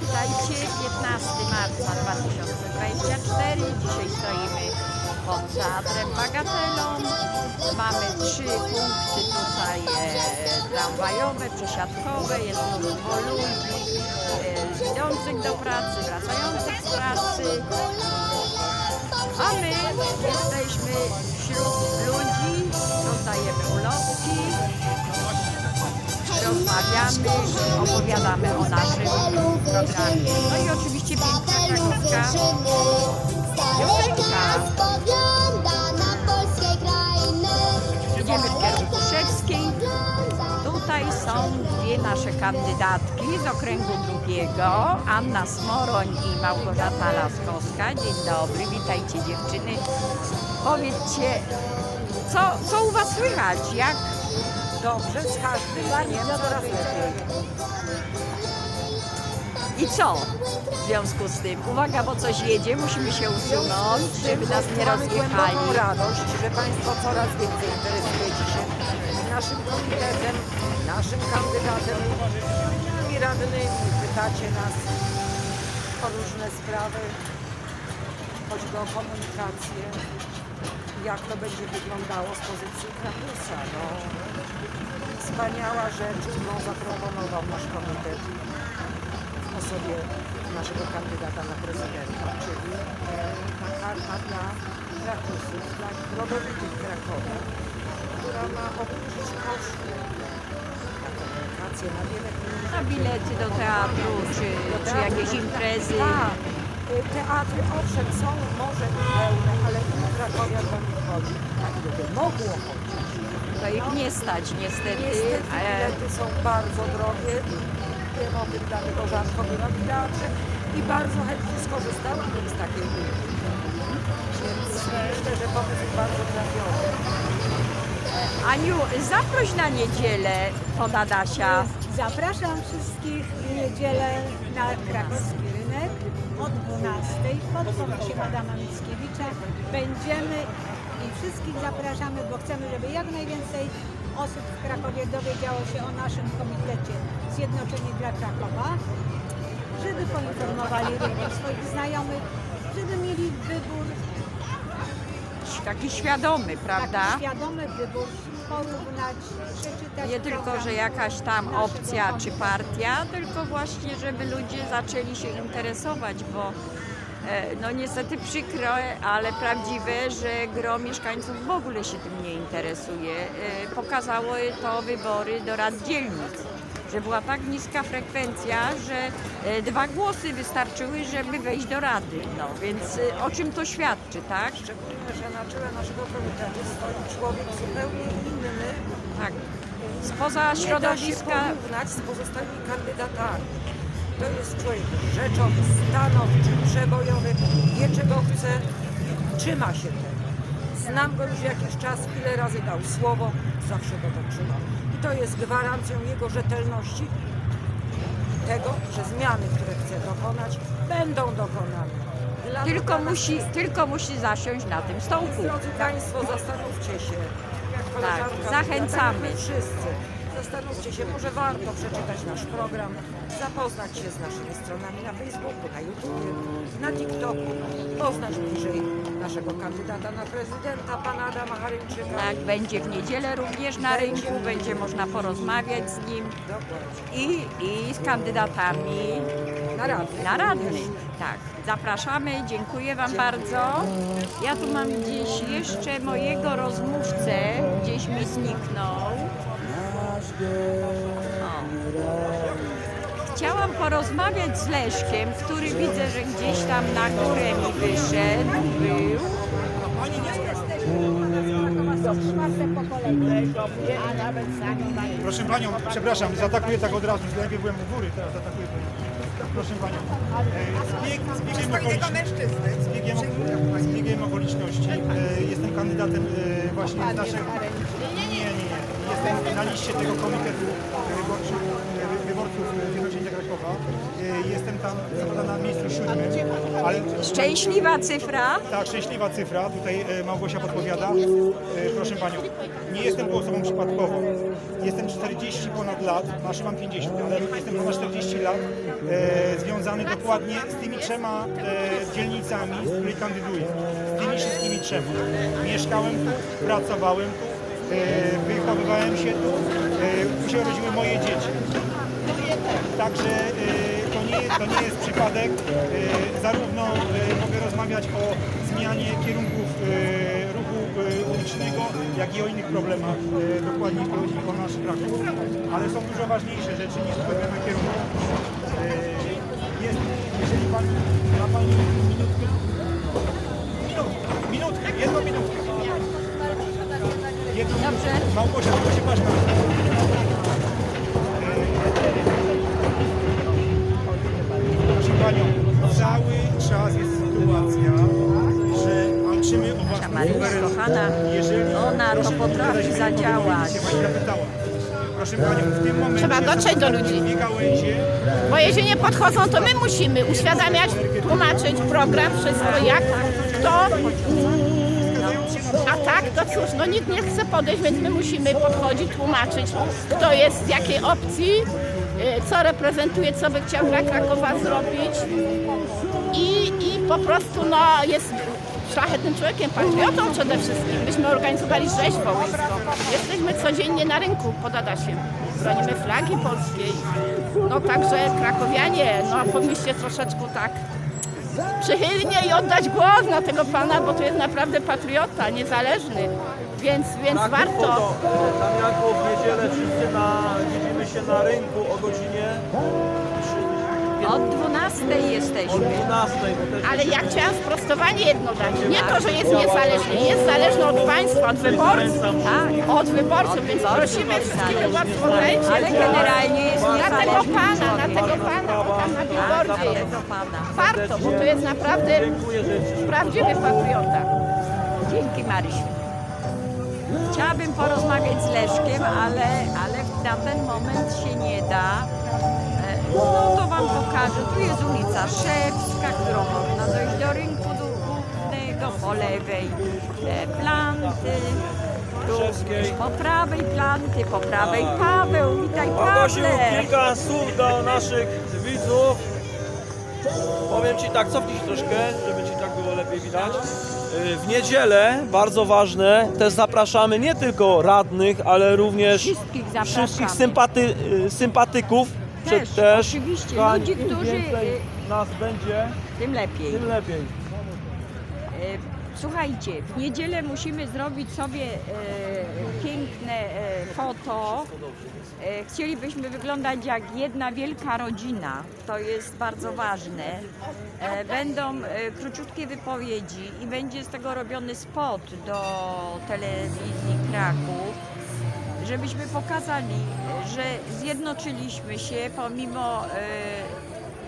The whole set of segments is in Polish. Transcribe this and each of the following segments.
Witajcie, 15 marca 2024. Dzisiaj stoimy pod Teatrem Bagatelą. Mamy trzy punkty tutaj e, tramwajowe, przesiadkowe. Jest mnóstwo ludzi e, idących do pracy, wracających z pracy. A my jesteśmy wśród ludzi, rozdajemy ulotki, rozmawiamy, opowiadamy o naszym programie. No i oczywiście piękna krakowska piosenka. Idziemy w kierunku Szewskiej. Tutaj są dwie nasze kandydatki z okręgu drugiego, Anna Smoroń i Małgorzata Laskowska. Dzień dobry, witajcie dziewczyny. Powiedzcie, co, co u Was słychać? Jak Dobrze, z każdym dniem coraz lepiej. I co w związku z tym? Uwaga, bo coś jedzie, musimy się usunąć, żeby nas nie Mamy rozjechali. głęboką radość, że Państwo coraz więcej interesujecie się naszym komitetem, naszym kandydatem, nami radnymi. Pytacie nas o różne sprawy, choćby o komunikację, jak to będzie wyglądało z pozycji kampusa. No, wspaniała rzecz, którą zaproponował nasz komitet w osobie naszego kandydata na prezydenta, czyli e, ta karta dla Krakusów, dla rodowitych Krakowa, która ma obniżyć koszty na komunikację, na wiele Na bilety do teatru, czy, czy jakieś imprezy. Tak. Teatry owszem są może pełne, ale ilu krakowian do nich chodzi, a ile by mogło chodzić. To ich nie stać niestety. Niestety bilety są bardzo drogie. Wiem o tym, dlatego rzadko bywam w teatrze i bardzo chętnie skorzystałabym z takiej ulgi. Więc myślę, że pomysł bardzo trafiony. Aniu, zaproś na niedzielę pod Adasia. Zapraszam wszystkich w niedzielę na krakowski o 12 pod pomnikiem Adama Mickiewicza. Będziemy i wszystkich zapraszamy, bo chcemy, żeby jak najwięcej osób w Krakowie dowiedziało się o naszym komitecie Zjednoczenie dla Krakowa, żeby poinformowali również swoich znajomych, żeby mieli wybór, Taki świadomy, prawda? taki świadomy wybór, porównać, przeczytać Nie tylko, że jakaś tam opcja czy partia, tylko właśnie, żeby ludzie zaczęli się interesować, bo e, no niestety przykro, ale prawdziwe, że gro mieszkańców w ogóle się tym nie interesuje. E, Pokazały to wybory do rad dzielnic, że była tak niska frekwencja, że e, dwa głosy wystarczyły, żeby wejść do rady. No więc e, o czym to świadczy, tak? Szczególnie, że na czele naszego komitetu stoi człowiek zupełnie inny, Tak. Spoza nie da się środowiska porównać z pozostałymi kandydatami. To jest człowiek rzeczowy, stanowczy, przebojowy, wie czego chce, trzyma się tego. Znam go już jakiś czas, ile razy dał słowo, zawsze go dotrzymał. I to jest gwarancją jego rzetelności, tego, że zmiany, które chce dokonać, będą dokonane. Dla Tylko musi, tylko musi zasiąść na tym stołku. Drodzy Państwo, zastanówcie się. Jak koleżanka Tak, mówiła, zachęcamy. tak jak my wszyscy. Zastanówcie się, może warto przeczytać nasz program, zapoznać się z naszymi stronami na Facebooku, na YouTubie, na TikToku, poznać bliżej naszego kandydata na prezydenta, pana Adama Haryńczyka. Tak, będzie w niedzielę również na rynku, będzie można porozmawiać z nim Dokładnie. i, i z kandydatami Na radnych. na radnych. Tak, zapraszamy, dziękuję Wam bardzo. Ja tu mam gdzieś jeszcze mojego rozmówcę, gdzieś mi zniknął. Chciałam porozmawiać z Leszkiem, który widzę, że gdzieś tam na górę mi wyszedł, był. Proszę Panią, przepraszam, zaatakuję tak od razu. Najpierw byłem u góry, teraz atakuję Panią. Proszę Panią, e, zbieg, zbiegiem, okoliczności, zbiegiem, z biegiem okoliczności jestem kandydatem e, właśnie z naszego... Nie, nie, nie. Jestem na liście tego komitetu e, wyborczych, e, wyborców Zjednoczenia Krakowa. E, Jestem zapada na miejscu siódmym, ale Szczęśliwa cyfra. tak, szczęśliwa cyfra, tutaj e, Małgosia podpowiada. E, Proszę Panią, nie jestem tu osobą przypadkową. Jestem 40 ponad lat, znaczy mam 50, ale jestem ponad 40 lat e, związany dokładnie z tymi trzema e, dzielnicami, z której kandyduję. Z tymi wszystkimi trzema. Mieszkałem tu, pracowałem tu, e, wychowywałem się tu, e, tu się urodziły moje dzieci. Także e, to nie, to nie jest przypadek. E, Zarówno e, mogę rozmawiać o zmianie kierunków e, ruchu e, ulicznego, jak i o innych problemach, e, dokładnie chodzi o nasz Kraków. Ale są dużo ważniejsze rzeczy niż kierunku. E, Jest, jeżeli Pani ma Pani minutkę, minutkę, jedną minutkę. Jedną Dobrze. Małgosia, proszę patrz na Proszę Panią, cały czas jest sytuacja, że walczymy o Maryja suwerenność. kochana, Jeżeli ona to proszę potrafi zadziałać. się Pani zapytała. Proszę Panią, w tym momencie Trzeba dotrzeć do ludzi. Dwie gałęzie, Bo jeżeli nie podchodzą, to my musimy uświadamiać, tłumaczyć program, wszystko jak, kto. A tak, to cóż, no nikt nie chce podejść, więc my musimy podchodzić, tłumaczyć, kto jest z jakiej opcji, y, co reprezentuje, co by chciał dla Krakowa zrobić. I, i po prostu no, jest szlachetnym człowiekiem, patriotą przede wszystkim. Myśmy organizowali rzeź wołyńską. Jesteśmy codziennie na rynku pod Adasiem. Bronimy flagi polskiej. No także krakowianie, no powinniście troszeczkę tak przychylnie i oddać głos na tego pana, bo to jest naprawdę patriota, niezależny. Więc, więc warto. To, tam jak było w niedzielę wszyscy na, widzimy się na rynku o godzinie Od 12 o jesteśmy. 12, bo też Ale ja chciałam sprostowanie jedno dać. Nie to, że jest niezależny, jest zależny od państwa, od wyborców. Tak. Od wyborców, więc prosimy wszystkich wyborców o. Ale generalnie jest Dla tego pana, na tego pana, o tam na billboardzie Dla jest. tego pana. Warto, bo to jest naprawdę prawdziwy patriota. Dzięki Marysiu. Chciałabym porozmawiać z Leszkiem, ale, ale na ten moment się nie da. No to Wam pokażę. Tu jest ulica Szewska, którą można dojść do rynku głównego po lewej e, planty. Po prawej planty, po prawej Paweł. Witaj Ogłosił Pawle. kilka słów do naszych widzów. Powiem Ci tak, cofnij się troszkę, żeby Ci tak było lepiej widać. Y, W niedzielę, bardzo ważne, też zapraszamy nie tylko radnych, ale również Wszystkich zapraszamy. wszystkich sympaty, y, sympatyków. Też, Przed- oczywiście. Kochani, Ludzi, im którzy, więcej y- nas będzie, Tym lepiej. tym lepiej. E, Słuchajcie, w niedzielę musimy zrobić sobie e, piękne e, foto. E, chcielibyśmy wyglądać jak jedna wielka rodzina. To jest bardzo ważne. E, będą e, króciutkie wypowiedzi i będzie z tego robiony spot do telewizji Kraków żebyśmy pokazali, że zjednoczyliśmy się pomimo e,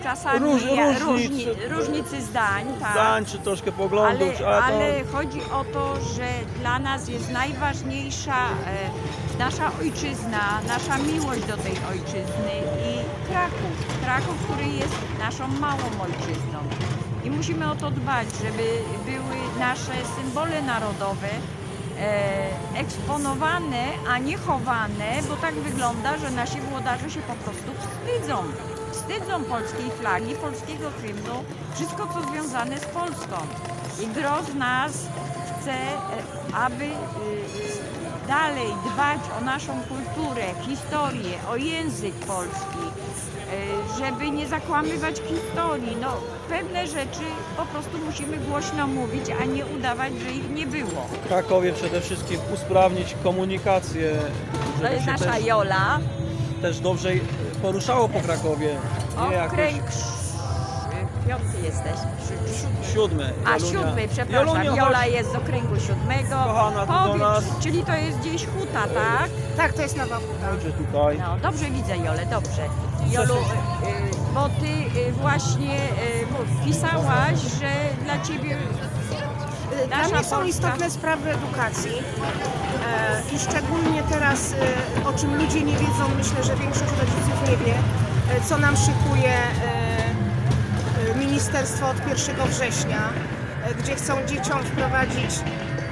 czasami Róż- ja- różnic. różni, różnicy zdań. Tak. Zdań czy troszkę poglądów, Ale, ale, ale chodzi o to, że dla nas jest najważniejsza e, nasza ojczyzna, nasza miłość do tej ojczyzny i Kraków. Kraków, który jest naszą małą ojczyzną. I musimy o to dbać, żeby były nasze symbole narodowe eksponowane, a nie chowane, bo tak wygląda, że nasi włodarze się po prostu wstydzą. Wstydzą polskiej flagi, polskiego hymnu, wszystko co związane z Polską. I gro z nas chce, e, aby y, dalej dbać o naszą kulturę, historię, o język polski, e, żeby nie zakłamywać historii. No, pewne rzeczy po prostu musimy głośno mówić, a nie udawać, że ich nie było. w Krakowie przede wszystkim usprawnić komunikację, To żeby jest się nasza też, Jola. też dobrze poruszało po Krakowie. Nie jakoś Okręg sz- piąty jesteś. Szy- siódmy. siódmy. A Jolunia. siódmy, przepraszam. Jolunia, Jola chodź. jest z okręgu siódmego. Kochana, do Powiedz, nas. czyli to jest gdzieś huta, tak? Tak, to jest nowa huta. Chodźcie tutaj. No, dobrze widzę Jolę, dobrze. Jolu, y, y, bo ty y, właśnie pisałaś, że dla ciebie Dla mnie są istotne sprawy edukacji e, i szczególnie teraz, e, o czym ludzie nie wiedzą, myślę, że większość rodziców nie wie, e, co nam szykuje e, ministerstwo od 1 września, e, gdzie chcą dzieciom wprowadzić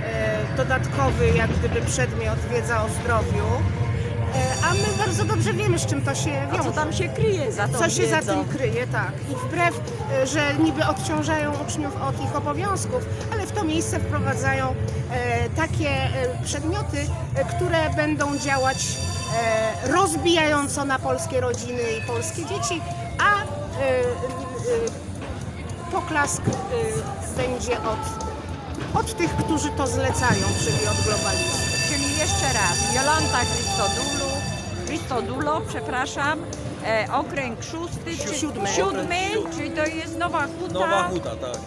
e, dodatkowy jak gdyby przedmiot wiedza o zdrowiu. A my bardzo dobrze wiemy, z czym to się A co wiąże. tam się kryje za tą Co się za wiedzą? tym kryje, tak. I wbrew, e, że niby odciążają uczniów od ich obowiązków, ale w to miejsce wprowadzają e, takie e, przedmioty, które będą działać rozbijająco na polskie rodziny i polskie dzieci, a poklask będzie od, od tych, którzy to zlecają, czyli od globalistów. Czyli jeszcze raz, Jolanta Christodulo, przepraszam, e, okręg szósty, czy, Siódmy. siódmy, czyli to jest Nowa Huta. Nowa huta, tak.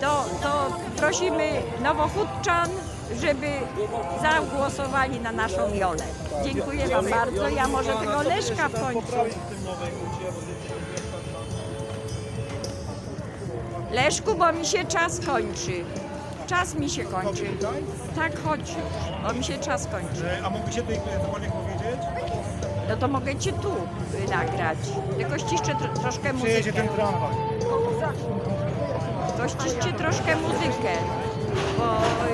To, to prosimy Nowochódczan, żeby zagłosowali na naszą Jolę. Dziękuję Wam bardzo. Ja może tego Leszka w końcu. Leszku, bo mi się czas kończy. Czas mi się kończy. Tak, chodź już, bo mi się czas kończy. E, A mógłbyście tutaj cokolwiek powiedzieć? No to mogę Cię tu y, nagrać. Tylko ściszczę tro, troszkę Przyjedzie muzykę. ten tramwaj. To ściszcie troszkę muzykę. Bo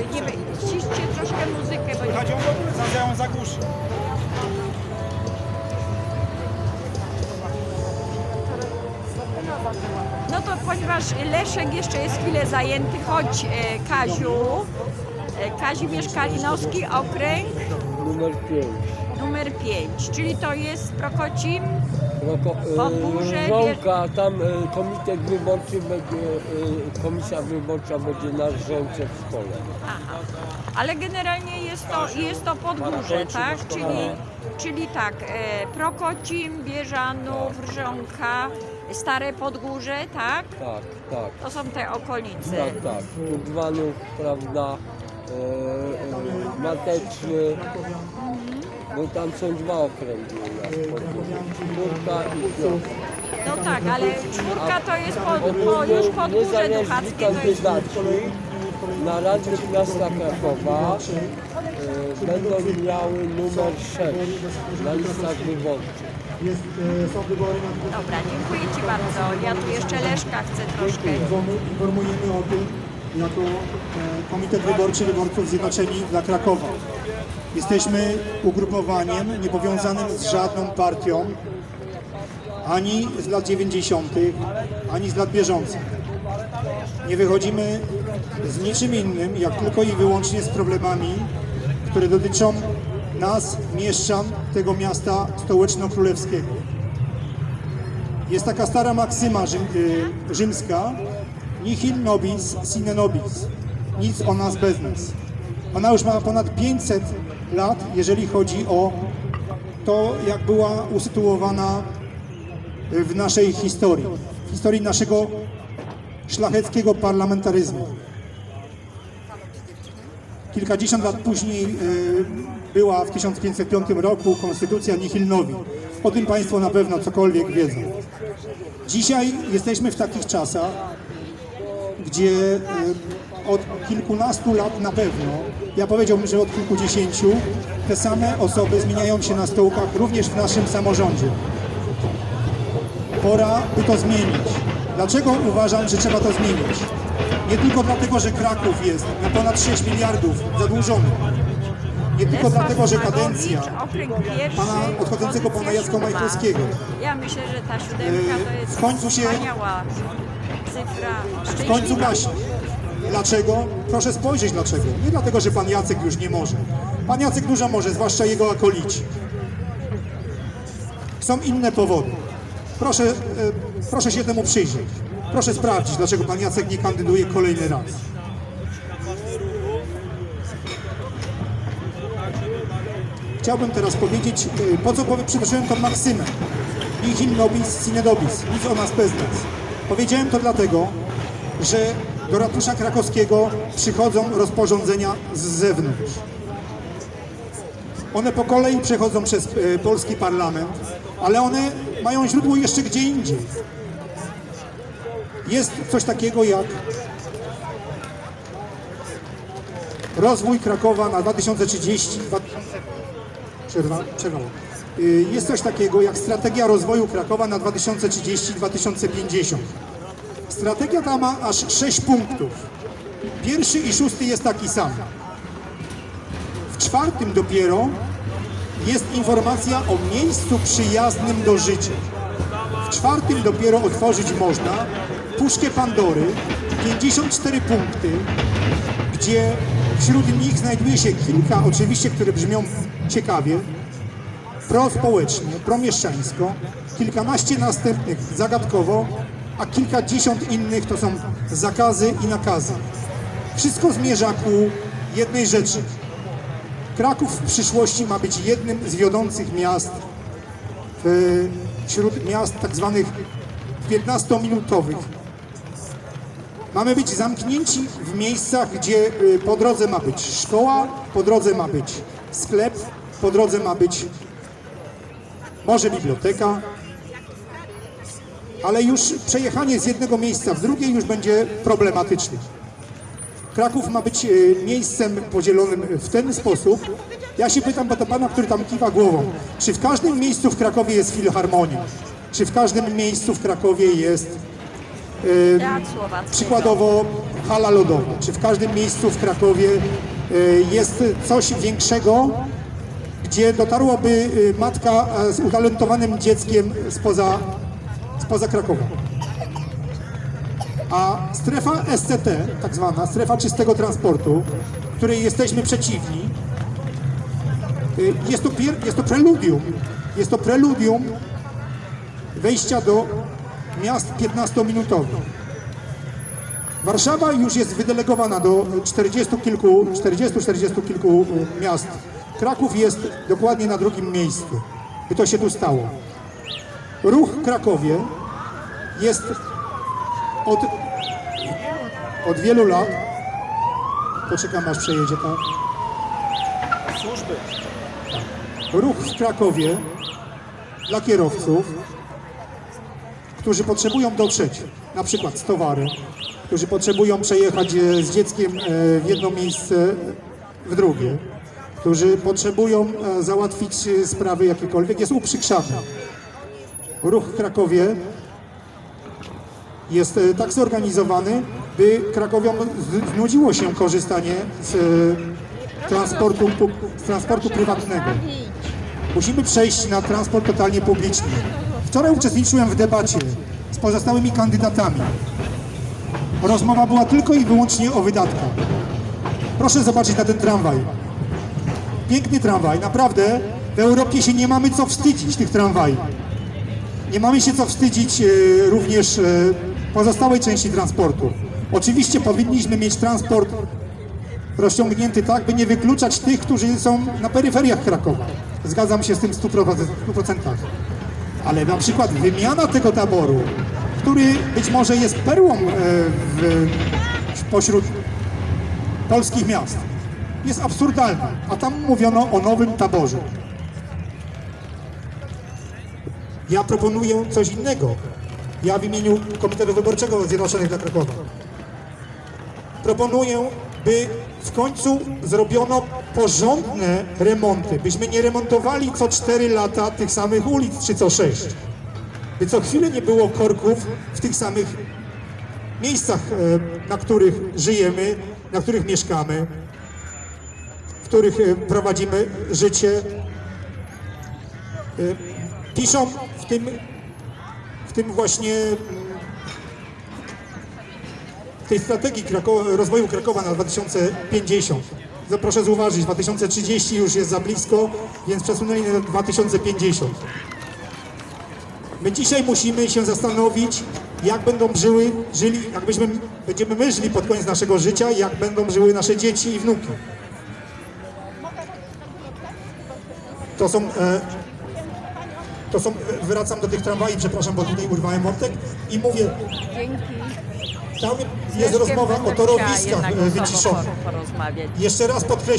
y, nie wiem, ściszcie troszkę muzykę, bo nie Chodzią, zadziałą zagłuszy. No to ponieważ Leszek jeszcze jest chwilę zajęty, chodź e, Kaziu. E, Kazimierz Kalinowski, okręg Numer 5. numer 5, czyli to jest Prokocim. Roko, Podgórze, e, Żołka, tam e, komitet wyborczy będzie, e, komisja wyborcza będzie na Żołce w szkole. Aha. Ale generalnie jest to, jest to Podgórze, tak? Czyli, czyli tak, e, Prokocim, Bieżanów, Rżonka, Stare Podgórze, tak? Tak, tak, To są te okolice. tak, tak. Budwanów, prawda, Mateczny, bo tam są dwa okręgi u nas. Podgórze. Czwórka i piątka. No tak, ale czwórka to jest po, po, już Podgórze niezależni Duchackie, to jest kandydaci na radnych miasta Krakowa e, będą miały numer 6 na listach wyborczych. Dobra, dziękuję Ci bardzo. Ja tu jeszcze Leszka chcę troszkę. Informujemy o tym jako e, Komitet Wyborczy Wyborców Zjednoczeni dla Krakowa. Jesteśmy ugrupowaniem niepowiązanym z żadną partią, ani z lat 90., ani z lat bieżących. Nie wychodzimy z niczym innym, jak tylko i wyłącznie z problemami, które dotyczą nas, mieszczan tego miasta stołeczno-królewskiego. Jest taka stara maksyma rzym, y, rzymska nihil nobis sine nobis. Nic o nas bez nas. Ona już ma ponad 500 lat, jeżeli chodzi o to, jak była usytuowana w naszej historii. W historii naszego szlacheckiego parlamentaryzmu. Kilkadziesiąt lat później y, była w 1505 roku konstytucja nihil novi. O tym Państwo na pewno cokolwiek wiedzą. Dzisiaj jesteśmy w takich czasach, gdzie y, od kilkunastu lat na pewno, ja powiedziałbym, że od kilkudziesięciu, te same osoby zmieniają się na stołkach również w naszym samorządzie. Pora by to zmienić. Dlaczego uważam, że trzeba to zmienić? Nie tylko dlatego, że Kraków jest na ponad 6 miliardów zadłużony. Nie tylko dlatego, że kadencja pana odchodzącego pana Jacka siódma. Majchrowskiego. Ja myślę, że ta siódemka to jest w końcu się- wspaniała cyfra. w końcu gaśnie. Dlaczego? Proszę spojrzeć dlaczego. Nie dlatego, że pan Jacek już nie może. Pan Jacek dużo może, zwłaszcza jego akolici. Są inne powody. Proszę, e, proszę się temu przyjrzeć. Proszę sprawdzić, dlaczego pan Jacek nie kandyduje kolejny raz. Chciałbym teraz powiedzieć, e, po co przytoczyłem tą maksymę. Nihil nobis sine nobis. Nic o nas bez nas. Powiedziałem to dlatego, że do ratusza krakowskiego przychodzą rozporządzenia z zewnątrz. One po kolei przechodzą przez e, polski parlament, ale one mają źródło jeszcze gdzie indziej. Jest coś takiego jak rozwój Krakowa na 2030. 2000 Przerwa, przerwa. Y, Jest coś takiego jak strategia rozwoju Krakowa na 2030-2050. Strategia ta ma aż sześć punktów. Pierwszy i szósty jest taki sam. W czwartym dopiero jest informacja o miejscu przyjaznym do życia. W czwartym dopiero otworzyć można puszkę Pandory, 54 punkty, gdzie wśród nich znajduje się kilka, oczywiście, które brzmią ciekawie, prospołecznie, promieszczańsko, kilkanaście następnych zagadkowo, a kilkadziesiąt innych to są zakazy i nakazy. Wszystko zmierza ku jednej rzeczy. Kraków w przyszłości ma być jednym z wiodących miast w, wśród miast tak zwanych 15-minutowych. Mamy być zamknięci w miejscach, gdzie y, po drodze ma być szkoła, po drodze ma być sklep, po drodze ma być może biblioteka, ale już przejechanie z jednego miejsca w drugie już będzie problematyczne. Kraków ma być e, miejscem podzielonym w ten sposób. Ja się pytam do pana, który tam kiwa głową, czy w każdym miejscu w Krakowie jest filharmonia? Czy w każdym miejscu w Krakowie jest Słowacki. przykładowo hala lodowa? Czy w każdym miejscu w Krakowie e, jest coś większego, gdzie dotarłaby matka z utalentowanym dzieckiem spoza, spoza Krakowa? A strefa SCT, tak zwana strefa czystego transportu, której jesteśmy przeciwni, y, jest to, pier- jest to preludium, jest to preludium wejścia do miast 15-minutowych. Warszawa już jest wydelegowana do 40 kilku, 40-40 kilku miast. Kraków jest dokładnie na drugim miejscu. I to się tu stało. Ruch Krakowie jest od, od wielu lat. Poczekam aż przejedzie tak. Służby. Ruch w Krakowie dla kierowców, którzy potrzebują dotrzeć na przykład z towarem, którzy potrzebują przejechać e, z dzieckiem e, w jedno miejsce, w drugie, którzy potrzebują e, załatwić sprawy jakiekolwiek, jest uprzykrzany. Ruch w Krakowie jest e, tak zorganizowany, by Krakowiom znudziło się korzystanie z e, transportu, z transportu prywatnego. Musimy przejść na transport totalnie publiczny. Wczoraj uczestniczyłem w debacie z pozostałymi kandydatami. Rozmowa była tylko i wyłącznie o wydatkach. Proszę zobaczyć na ten tramwaj. Piękny tramwaj, naprawdę. W Europie się nie mamy co wstydzić tych tramwajów. Nie mamy się co wstydzić e, również e, pozostałej części transportu. Oczywiście powinniśmy mieć transport rozciągnięty tak, by nie wykluczać tych, którzy są na peryferiach Krakowa. Zgadzam się z tym w 100%. 100%. Ale na przykład wymiana tego taboru, który być może jest perłą e, w, pośród polskich miast, jest absurdalna. A tam mówiono o nowym taborze. Ja proponuję coś innego. Ja w imieniu Komitetu Wyborczego Zjednoczonych dla Krakowa proponuję, by w końcu zrobiono porządne remonty, byśmy nie remontowali co 4 lata tych samych ulic, czy co 6. By co chwilę nie było korków w tych samych miejscach, e, na których żyjemy, na których mieszkamy, w których e, prowadzimy życie. E, Piszą tym, w tym właśnie w tej strategii rozwoju Krakowa na 2050. To Proszę zauważyć, 2030 już jest za blisko, więc przesunęli na 2050. My dzisiaj musimy się zastanowić, jak będą żyły, żyli, jakbyśmy, będziemy my żyli pod koniec naszego życia, jak będą żyły nasze dzieci i wnuki. To są, e, to są, wracam do tych tramwajów, przepraszam, bo tutaj urwałem wątek i mówię, Dzięki. tam jest rozmowa o torowiskach e, wyciszonych. Jeszcze raz podkreślam,